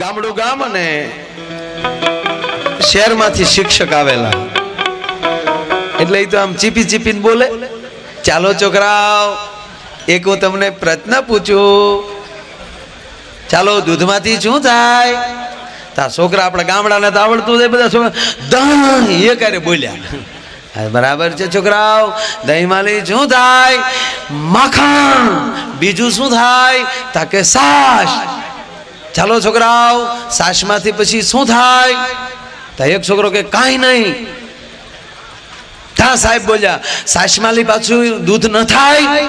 ગામડું ગામ અને શહેરમાંથી શિક્ષક આવેલા. એટલે એ તો આમ ચીપી ચીપીને બોલે. ચાલો છોકરાઓ, એક હું તમને પ્રશ્ન પૂછું. ચાલો દૂધમાંથી શું થાય? તા છોકરા આપણા ગામડાને તો આવડતું છે બધા છોકરા, દહીં! એ ક્યારે બોલ્યા. બરાબર છે છોકરાઓ દહીંમાંથી શું થાય? માખણ. બીજું શું થાય? તા કે સાસ. ચાલો છોકરાઓ, સાસમાંથી પછી શું થાય? તો એક છોકરો કે, કાંઈ નહીં. તા સાહેબ બોલ્યા, સાસમાલી પાછું દૂધ ન થાય?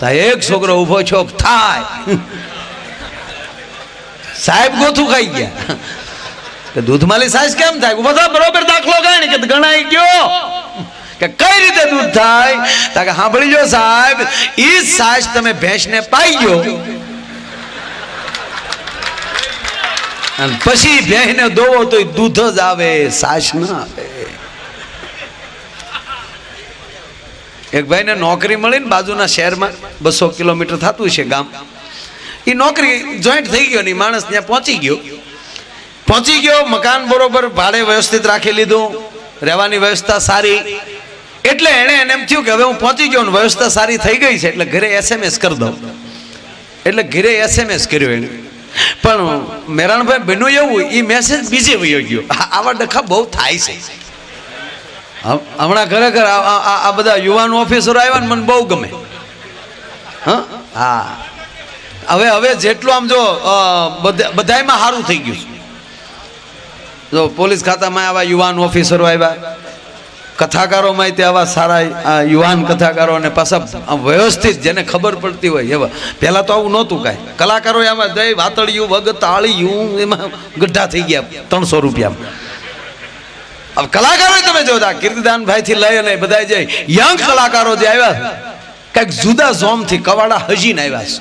તો એક છોકરો ઊભો છો થાય. સાહેબ ગોથું ખાઈ ગયા. કે દૂધમાલી સાસ કેમ થાય? બધા બરોબર દાખલો ગણ, કે ગણાઈ ગયો. કે કઈ રીતે દૂધ થાય? કે સાંભળી જો સાહેબ, ઈ સાસ તમે ભેંસને પાઈ ગયો. અને પછી ભેંસને દોવો તો દૂધ જ આવે, સાસ ના આવે. એક ભાઈને નોકરી મળી ને બાજુના શહેરમાં બસો કિલોમીટર થતું છે ગામ. એ નોકરી જોઈન્ટ થઈ ગયો ને માણસ ત્યાં પહોંચી ગયો. પહોંચી ગયો, મકાન બરોબર ભાડે વ્યવસ્થિત રાખી લીધું, રહેવાની વ્યવસ્થા સારી. એટલે એણે એને એમ થયું કે હવે હું પહોંચી ગયો ને વ્યવસ્થા સારી થઈ ગઈ છે, એટલે ઘરે એસએમએસ કરી દઉં. એટલે ઘરે એસએમએસ કર્યો એને પણ મેરાણભાઈ, બન્યું એવું એ મેસેજ બીજે વયો ગયો. આવા ડખા બહુ થાય છે. હમ- હમણાં ખરેખર આ- બધા યુવાન ઓફિસરો આવ્યા ને મને બહુ ગમે. હા? હા. હવે હવે જેટલું આમ જો બધાયમાં સારું થઈ ગયું જો પોલીસ ખાતામાં આવા યુવાન ઓફિસરો આવ્યા. કથાકારોમાં તે આવા સારા યુવાન કથાકારો અને પાછા વ્યવસ્થિત જેને ખબર પડતી હોય, એવા. પહેલાં તો આવું નહોતું કાંઈ. કલાકારો આમાં દય વાતળિયું, વગ, તાળિયું, એમાં ગઢા થઈ ગયા, ત્રણસો રૂપિયા હવે કલાકારો તમે જોતા કીર્તિદાનભાઈ થી લઈ અને બધા જે યંગ કલાકારો જે આવ્યા, કંઈક જુદા ઝોમથી કવાડા હજીને આવ્યા છે.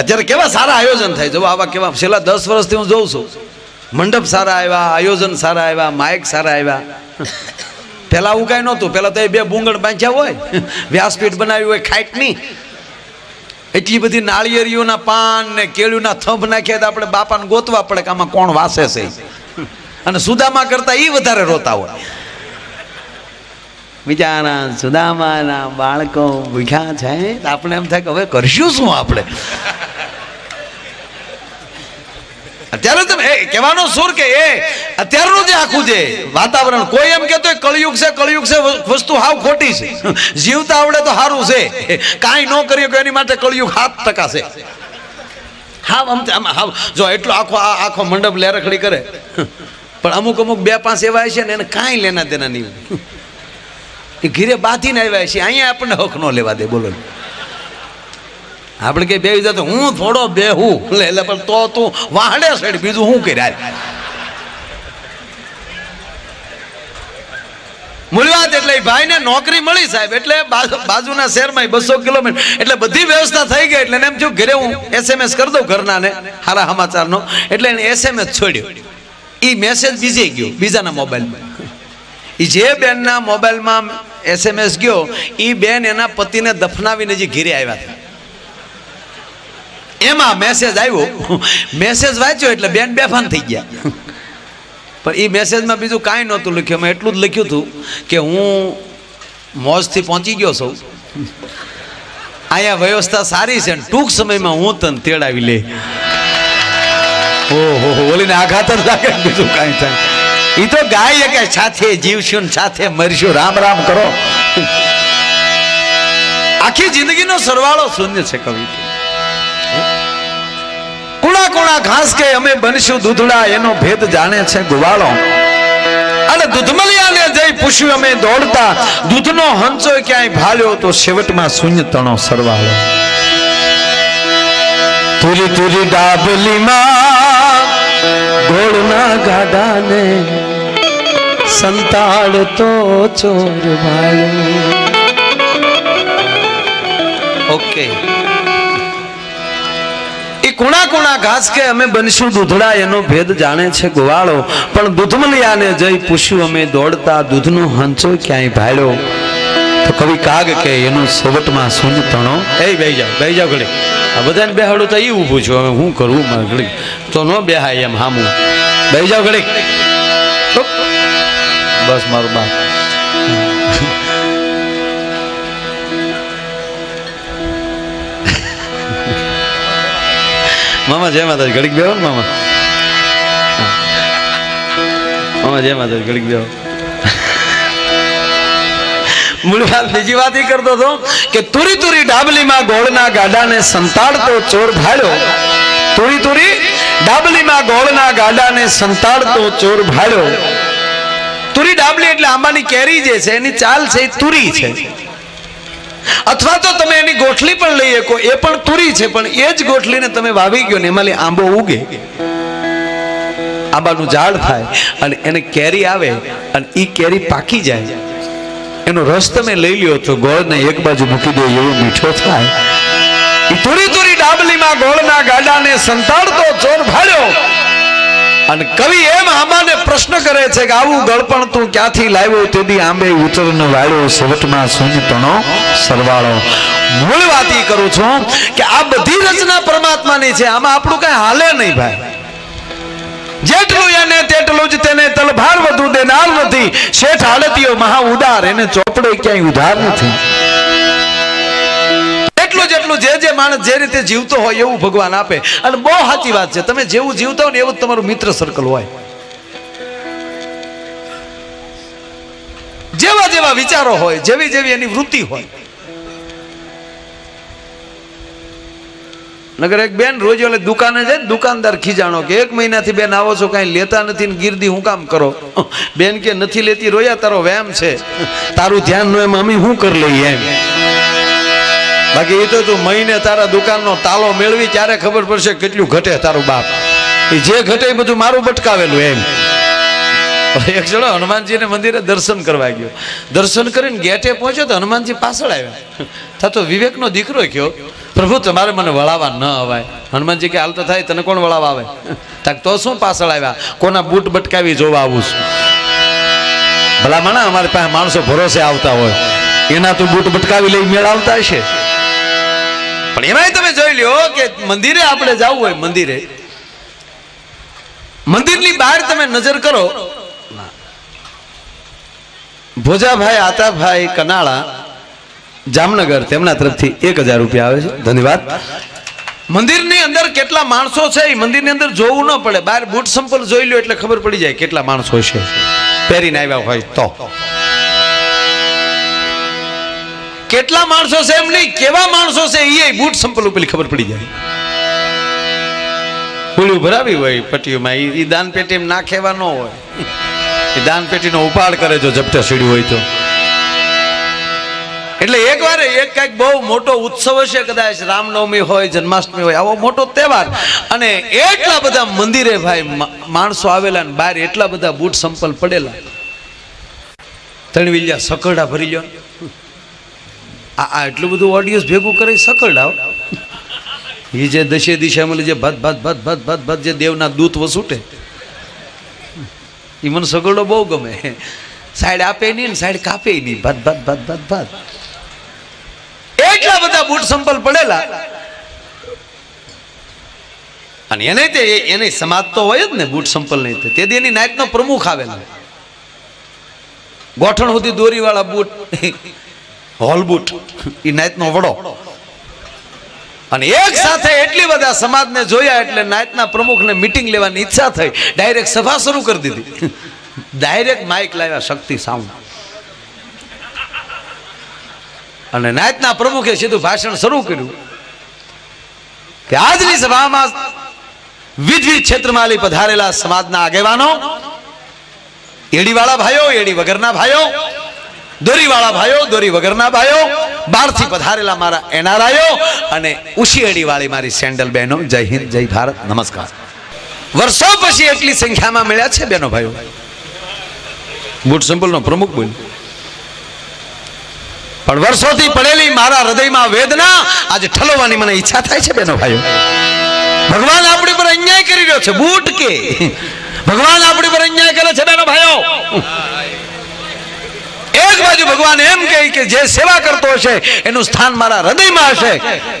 અત્યારે કેવા સારા આયોજન થાય જો આવા કેવા, છેલ્લા દસ વર્ષથી હું જોઉં છું. મંડપ સારા આવ્યા, આયોજન સારા આવ્યા, માઇક સારા આવ્યા. પેલા આવું કાંઈ નહોતું, પેલા તો એ બે બુંગળ બાંધ્યા હોય વ્યાસપીઠ બનાવ્યું હોય ખાઈટની એટલી બધી નાળિયેરીઓના પાન ને કેળીઓના થંભ નાખ્યા તો આપણે બાપાને ગોતવા પડે કે આમાં કોણ વાસે છે. અને સુદામા કરતા એ વધારે રોતા હોય. બિચારા સુદામાના બાળકો ભૂખ્યા છે આપણે એમ થાય કે હવે કરશું શું આપણે? અત્યારે તમે એ, કહેવાનો સુર કે એ, અત્યારનું જે આખું જે વાતાવરણ, કોઈ એમ કહેતો કળિયુગ છે કળિયુગ છે વસ્તુ હાવ ખોટી છે. જીવતા આવડે તો સારું છે. કાંઈ ન કરીએ કે એની માટે કળિયુગ સાત ટકા છે. હાવ આમ આમ હાવ, જો એટલો આખો આ, આખો મંડપ લેરખડી કરે. પણ અમુક અમુક બે પાંચ એવા છે ને એને કાંઈ લેના દેના નહીં. એ ઘીરે બાંધીને આવ્યા છે અહીંયા આપણને હક ન લેવા દે, બોલો. ને. આપણે કઈ બે તો હું થોડો બેહું. એટલે પણ તો તું વાહડે સાઈડ બીજું શું કર્યા મૂળવાત એટલે ભાઈને નોકરી મળી સાહેબ, એટલે બાજુના શહેરમાં બસો કિલોમીટર, એટલે બધી વ્યવસ્થા થઈ ગઈ, એટલે એમ થયું, ઘરે હું એસએમએસ કરી દઉં ઘરના હારા સમાચારનો. એટલે એને એસએમએસ છોડ્યો. એ મેસેજ બીજે ગયો, બીજાના મોબાઈલમાં એ જે બેનના મોબાઈલમાં એસએમએસ ગયો એ બેન એના પતિને દફનાવીને જે ઘેરે આવ્યા હતા. એમાં મેસેજ આવ્યો. મેસેજ વાંચ્યો એટલે બેન બેફાન થઈ ગયા. પણ એ મેસેજમાં બીજું કાંઈ નહોતું લખ્યું. મેં એટલું જ લખ્યું હતું કે હું મોજથી પહોંચી ગયો છું. અહીંયા વ્યવસ્થા સારી છે ટૂંક સમયમાં હું તને તેડાવી લે. ઓહો બોલીને આઘાત જ લાગે બીજું કાંઈ થાય. એ તો ગાય કે સાથે જીવશું ને સાથે મરશું. રામ રામ કરો. આખી જિંદગીનો સરવાળો શૂન્ય છે કવિ. કુણા કોણા ઘાસ કે અમે બનશું દૂધડા, એનો ભેદ જાણે છે ગુવાળો. અને દૂધમલિયાને જઈ પૂછ્યું, અમે દોડતા, દૂધનો હંચો ક્યાંય ભાલ્યો તો છેવટમાં શૂન્ય સરવાળો. તુરી તુરી ડાબલીમાં ગોળના ગાડાને સંતાડતો ચોર ભાઈ ઓકે કુણા કુણા ઘાસ કે અમે બનશું દૂધડા, એનો ભેદ જાણે છે ગોવાળો. પણ દૂધમલિયાને જઈ પૂછ્યું, અમે દોડતા દૂધનો હંચો ક્યાંય ભાડ્યો તો કવિ કાગ કે એનું સેવટમાં શૂન્ય તણો. એ બેહી જાઓ બેહી જાઓ ઘડી આ બધાને બેહાડું તો એ ઊભું છું. હવે હું કરવું મારે ઘડી તો ન બેહાય એમ હામું. બેહી જાઓ ઘડી. બસ મારું બાપ મામા, જય માતાજી. ઘડીક બેહો, મામા. મામા, જય માતાજી. ઘડીક બેહો. મૂળ વાત બીજી વાત એ કરતો હતો કે તુરી તુરી ડાબલીમાં ગોળના ગાડાને સંતાડતો ચોર ભાડ્યો. તુરી તુરી ડાબલીમાં ગોળના ગાડાને સંતાડતો ચોર ભાડ્યો. તુરી ડાબલી એટલે આંબાની કેરી જે છે, એની ચાલ છે તુરી છે. અથવા તો તમે એની ગોઠલી પણ લઈ શકો. એ પણ તુરી છે, પણ એ જ ગોઠલીને તમે વાવી ગયો ને, એમાં આંબો ઉગે. આંબાનું ઝાડ થાય અને એને કેરી આવે અને એ કેરી પાકી જાય. એનો રસ તમે લઈ લ્યો તો ગોળને એક બાજુ મૂકી દો, એવો મીઠો થાય. તુરી તુરી ડાબલીમાં ગોળના ગાડાને સંતાડતો, ચોર ભાડ્યો. અને કવિ એમ આંબાને પ્રશ્ન કરે છે કે આવું ગળપણ તું ક્યાંથી લાવ્યો? તેથી આંબે ઉતરનો વાળ્યો સવટમાં શૂન્ય તણો સરવાળો. મૂળ વાત એ કરું છું કે આ બધી રચના પરમાત્માની છે. આમાં આપણું કઈ હાલે નહીં ભાઈ. જેટલું એને તેટલું જ તેને તલભાર વધુ દેનાર નથી. શેઠ હાલતીઓ મહા ઉદાર, એને ચોપડે ક્યાંય ઉધાર નથી. એટલું જે જે માણસ જે રીતે જીવતો હોય એવું ભગવાન આપે. અને બહુ સાચી વાત છે. તમે જેવું જીવતા હોય ને એવું જ તમારું મિત્ર સર્કલ હોય. જેવા જેવા વિચારો હોય, જેવી જેવી એની વૃત્તિ હોય. નગર એક બેન રોજ ઓલે દુકાને જાય દુકાનદાર ખીજાણો કે એક મહિનાથી બેન આવો છો, કાંઈ લેતા નથી ને ગીરદી હું કામ કરો? બેન કે નથી લેતી, રોયા તારો વ્યાયામ છે. તારું ધ્યાન નો એમ, અમે શું કરી લઈએ એમ? બાકી એ તો તું મહિને તારા દુકાનનો તાલો મેળવી ત્યારે ખબર પડશે કેટલું ઘટે તારું બાપ. એ જે ઘટે એ બધું મારું બટકાવેલું એમ. એક જણો હનુમાનજીને મંદિરે દર્શન કરવા ગયો. દર્શન કરીને ગેટે પહોંચ્યો તો હનુમાનજી પાછળ આવ્યા. થતો વિવેકનો દીકરો કયો, પ્રભુ, તમારે મને વળાવવા ન અવાય. હનુમાનજી કે, હાલ તો થાય, તને કોણ વળાવવા? આવે તાક તો શું પાછળ આવ્યા? કોના બૂટ બટકાવી જોવા આવું છું. ભલા માણા અમારી પાસે માણસો ભરોસે આવતા હોય. એના તો બૂટ બટકાવી લઈ મેળ આવતા હશે? પણ એમાંય તમે જોઈ લ્યો કે મંદિરે આપણે જવું હોય મંદિરે. મંદિરની બહાર તમે નજર કરો. ભોજાભાઈ, આતાભાઈ, કનાળા, જામનગર, તેમના તરફથી એક હજાર રૂપિયા આવે છે. ધન્યવાદ. મંદિરની અંદર કેટલા માણસો છે, એ મંદિરની અંદર જોવું ન પડે. બહાર બૂટ સંપલ જોઈ લો એટલે ખબર પડી જાય કેટલા માણસો છે. પહેરીને આવ્યા હોય તો. કેટલા માણસો છે એમ નહીં કેવા માણસો છે એ બૂટ સંપલ ઉપર ખબર પડી જાય. ફૂલું ભરાવી હોય પટ્ટીઓમાં એ દાન પેટી નાખેવા ન હોય. એ દાન પેટીનો ઉપાડ કરે જો ઝપટે સીડ્યું હોય તો. એટલે એક વાર એક કંઈક બહુ મોટો ઉત્સવ હશે કદાચ રામનવમી હોય જન્માષ્ટમી હોય આવો મોટો તહેવાર. અને એટલા બધા મંદિરે ભાઈ માણસો આવેલા ને બહાર એટલા બધા બૂટ સંપલ પડેલા. ત્રણ વિલ્યા સકરડા ભરી લ્યો. ને. આ એટલું બધું ઓડિયન્સ ભેગું કરી સકરડાઓ એ જે દશે દિશામાં જે ભત ભત ભત ભત ભત ભત જે દેવના દૂત વસૂટે એ મને સગડો બહુ ગમે. સાઈડ આપે નહીં સાઈડ કાપે નહીં. ભત ભત ભત ભત ભત. એટલા બધા બૂટ સંપલ પડેલા. અને એને તે એને સમાજ તો હોય જ ને બૂટ સંપલ નહીં તે. તે એની નાયતનો પ્રમુખ આવેલા. ગોઠણ સુધી દોરીવાળા બૂટ. હોલ બૂટ એ વડો. અને એક સાથે એટલી બધા સમાજને જોયા એટલે નાયતના પ્રમુખને મીટિંગ લેવાની ઈચ્છા થઈ. ડાયરેક્ટ સભા શરૂ કરી દીધી. ડાયરેક્ટ માઇક લાવ્યા શક્તિ સાઉન્ડ. અને નાયતના પ્રમુખે સીધું ભાષણ શરૂ કર્યું કે આજની સભામાં વિવિધ ક્ષેત્રમાં પધારેલા સમાજના આગેવાનો, એડીવાળા ભાઈઓ, એડી વગરના ભાઈઓ દોરીવાળા ભાઈઓ, દોરી વગરના ભાઈઓ, બહારથી પધારેલા મારા એનઆરઆઈઓ અને ઉશી એડીવાળી મારી સેન્ડલ બહેનો, જય હિન્દ, જય ભારત, નમસ્કાર. વર્ષો પછી એટલી સંખ્યામાં મળ્યા છે બેનો ભાઈઓ? બુટ સંપલનો પ્રમુખ બોલ. પણ વર્ષોથી પડેલી મારા હૃદયમાં વેદના આજે ઠલવવાની મને ઈચ્છા થાય છે બેનો ભાઈઓ. ભગવાન આપણી પર અન્યાય કરી રહ્યો છે, બૂટ કે? ભગવાન આપણી પર અન્યાય કરે છે બેનો ભાઈઓ. એક એક બાજુ ભગવાન એમ કહે કે જે સેવા કરતો હશે, એનું સ્થાન મારા હૃદયમાં હશે.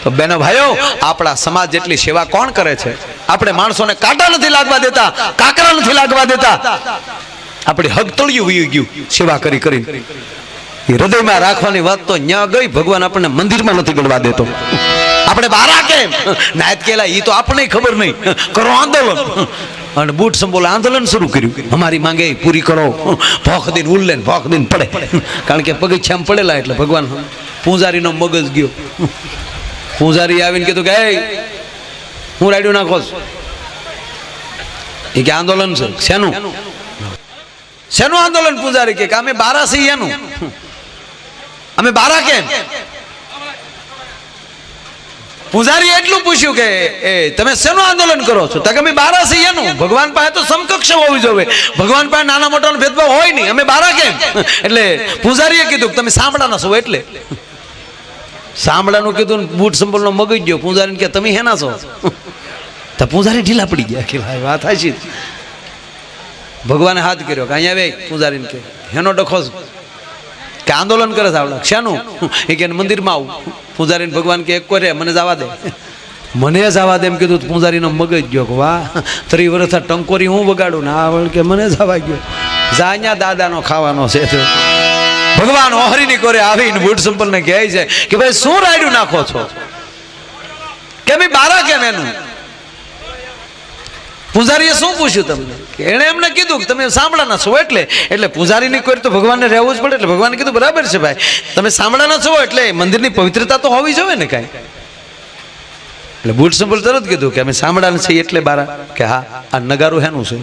તો બેનો ભાઈઓ, આપણા સમાજ જેટલી સેવા કોણ કરે છે? આપણે માણસોને કાંટા નથી લાગવા દેતા, કાકરા નથી લાગવા દેતા. આપણી હક તળિયું વયું ગયું, સેવા કરી કરી. એ હૃદયમાં રાખવાની વાત તો ન્યા ગઈ, ભગવાન આપણને મંદિરમાં નથી ગણવા દેતો. આપણે બારા કેમ? નાયત કેલા એ તો આપણને ખબર નહીં. કરો આંદોલન. અને બૂટ સંબોલ આંદોલન શરૂ કર્યું. અમારી માંગે પૂરી કરો. ભોખ દિન ઉલ્લે ભોખ દિન પડે. કારણ કે પગથિયામ પડેલા એટલે ભગવાન પૂંજારીનો મગજ ગયો. પૂંજારી આવીને કીધું કે "એ, હું રાડ્યું નાખો છું." એ કે આંદોલન છે. શેનું? શેનું આંદોલન પૂજારી કે અમે બારા છીએ એનું. અમે બારા કેમ? પૂજારી એટલું પૂછ્યું કે, એ, તમે શેનું આંદોલન કરો છો? તો અમે બારા છીએ એનું. ભગવાન પાસે તો સમકક્ષ હોવી જોઈએ. ભગવાન પાસે નાના મોટાનો ભેદભાવ હોય નહીં. અમે બારા કેમ? એટલે પૂજારીએ કીધું તમે સાંભળાના છો એટલે. સાંભળાનું કીધું બૂટ સંભળનો મગજ ગયો. પૂજારીને કે, તમે હેના છો? તો પૂજારી ઢીલા પડી ગયા. કે ભાઈ, વાત હાચી. ભગવાને હાથ કર્યો કે, અહીંયા વે પૂજારીને કે, હેનો ડખો છે? કે આંદોલન કરે છે આવડા. શાનું? એ કે મંદિરમાં આવું. પૂજારીને ભગવાન કે, એક કરે, મને જવા દે. મને જવા દે. એમ કીધું પૂજારીનો મગજ ગયો કે, વાહ ત્રી વર્ષ ટંકોરી હું વગાડું? ને આ વળ કે મને જવા ગયો. જા, અહીંયા દાદાનો ખાવાનો છે. તો ભગવાન ઓહરીની કોરે આવીને બુટ સંપલને કહે છે કે, ભાઈ, શું રાયડું નાખો છો? કે ભાઈ બારા કેમ એનું? પૂજારીએ શું પૂછ્યું તમને? એણે એમને કીધું કે તમે સાંભળાના છો એટલે એટલે પૂજારીની કોઈ તો ભગવાનને રહેવું જ પડે એટલે ભગવાને કીધું, બરાબર છે ભાઈ, તમે સાંભળાના છો એટલે મંદિરની પવિત્રતા તો હોવી જોઈએ ને કાંઈ. એટલે બુટ સંભળ તરત કીધું કે અમે સાંભળાના છીએ એટલે બારા, કે હા, આ નગારું હેનું છે.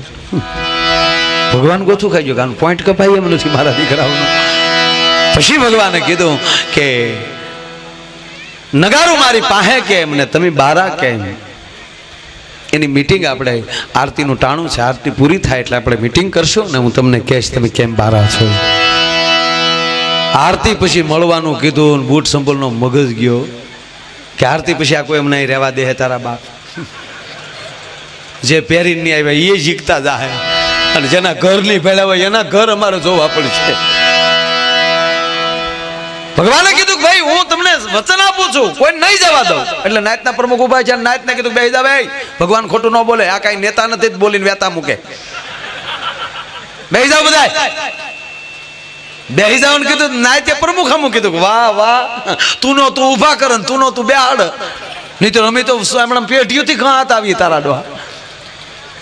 ભગવાન ગોથું ખાઈ ગયું કારણ પોઈન્ટ કપાઈ એમ નથી મારા દીકરાઓનું. પછી ભગવાને કીધું કે, નગારું મારી પાસે કેમ ને તમે બારા કેમ? એની મીટિંગ આપણે આરતીનું ટાણું છે, આરતી પૂરી થાય એટલે આપણે મીટિંગ કરશું ને હું તમને કહેશ તમે કેમ બારા છો. આરતી પછી મળવાનું કીધું બૂટ સંભળનો મગજ ગયો. કે આરતી પછી આ કોઈ એમ નહીં રહેવા દે તારા બાપ. જે પહેરીને નહીં આવ્યા એ જીકતા જાહે. અને જેના ઘર નહીં હોય, એના ઘર અમારે જોવા પડશે. ભગવાને વચન આપું છું. કોઈ નહીં જવા દઉં. એટલે નાયતના પ્રમુખ ઊભા છે નાયતને કીધું બે જા ભાઈ ભગવાન ખોટું ન બોલે. આ કાંઈ નેતા નથી જ બોલીને વેતા મૂકે. બે જાવ બધા બેહી જાવ કીધું, નાયતે પ્રમુખ હમું કીધું વાહ વાહ. તું નો તું ઊભા કર ને તું નો તું બે આડ નહીં તો અમે તો હમણાં પેઢીઓથી ઘા હાથ આવી તારા ડોહા.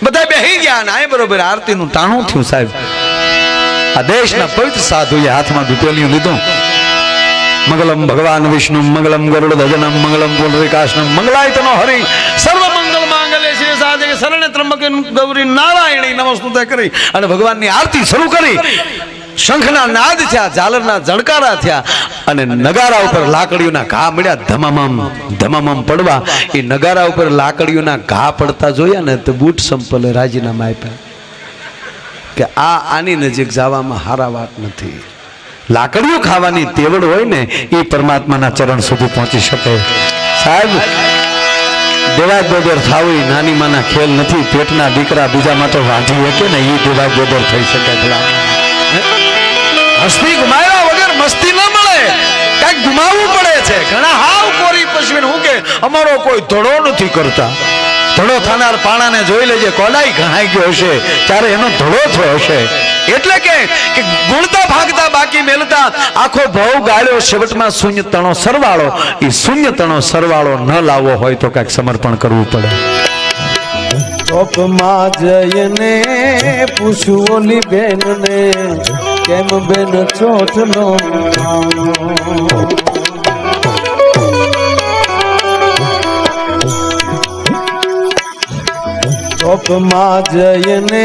બધા બેહી ગયા ને આ બરોબર આરતીનું ટાણું થયું સાહેબ. આ દેશના પવિત્ર સાધુએ હાથમાં દુપેલિયું લીધું. મંગલમ ભગવાન વિષ્ણુ મંગલમ ગરુડ ભજનમ મંગલમ પુનરિકાશનમ મંગલાયતનો હરિ સર્વ મંગલ માંગલ્ય શ્રી સાધે શરણે ત્રંબકે ગૌરી નારાયણી નમસ્તુતે કરી અને ભગવાનની આરતી શરૂ કરી. શંખના નાદ થયા, ઝાલરના જણકારા થયા અને નગારા ઉપર લાકડીઓના ઘા મળ્યા, ધમામમ ધમામમ પડવા. એ નગારા ઉપર લાકડીઓના ઘા પડતા જોયા ને તો બૂટ સંપલે રાજીનામા આપ્યા કે આ આની નજીક જવામાં હારા વાત નથી. લાકડીઓ ખાવાની તેવડ હોય ને, એ પરમાત્માના ચરણ સુધી પહોંચી શકે. સાહેબ દેવાય બોદર થાવું નાની માના ખેલ નથી, પેટના દીકરા બીજા માટે વાંધી શકે ને એ દેવાય બોદર થઈ શકે હસ્તી ગુમાવ્યા વગર મસ્તી ન મળે, કંઈક ગુમાવવું પડે છે. ઘણા હાવ કોરી પશ્વિન હું કે અમારો કોઈ ધડો નથી કરતા. ધડો થનાર પાણાને જોઈ લેજે, કોલાઈ ઘણાઈ ગયો હશે, ત્યારે એનો ધડો થયો હશે. એટલે કે ગુણતા ભાગતા બાકી મેલતા, આખો ભવ ગાળ્યો, છેવટમાં શૂન્ય તણો સરવાળો. એ શૂન્ય તણો સરવાળો ન લાવવો હોય તો કંઈક સમર્પણ કરવું પડે. ચોકમાં જઈને પૂછવોલી બેનને, કેમ બેન ચોટલો ચોકમાં જઈને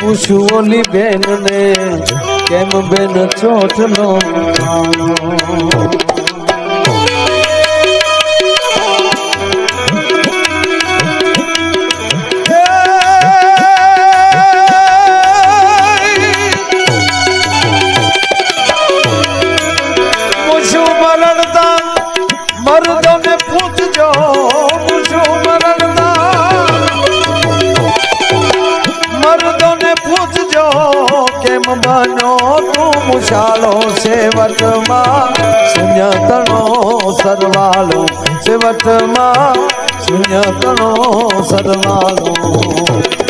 પૂછું ઓલી બેનને કેમ બેન ચોટલો પૂછું ઉછાળો સેવટમાં શૂન્યતણો સરવાળો સેવટમાં શૂન્યતણો સરવાળો.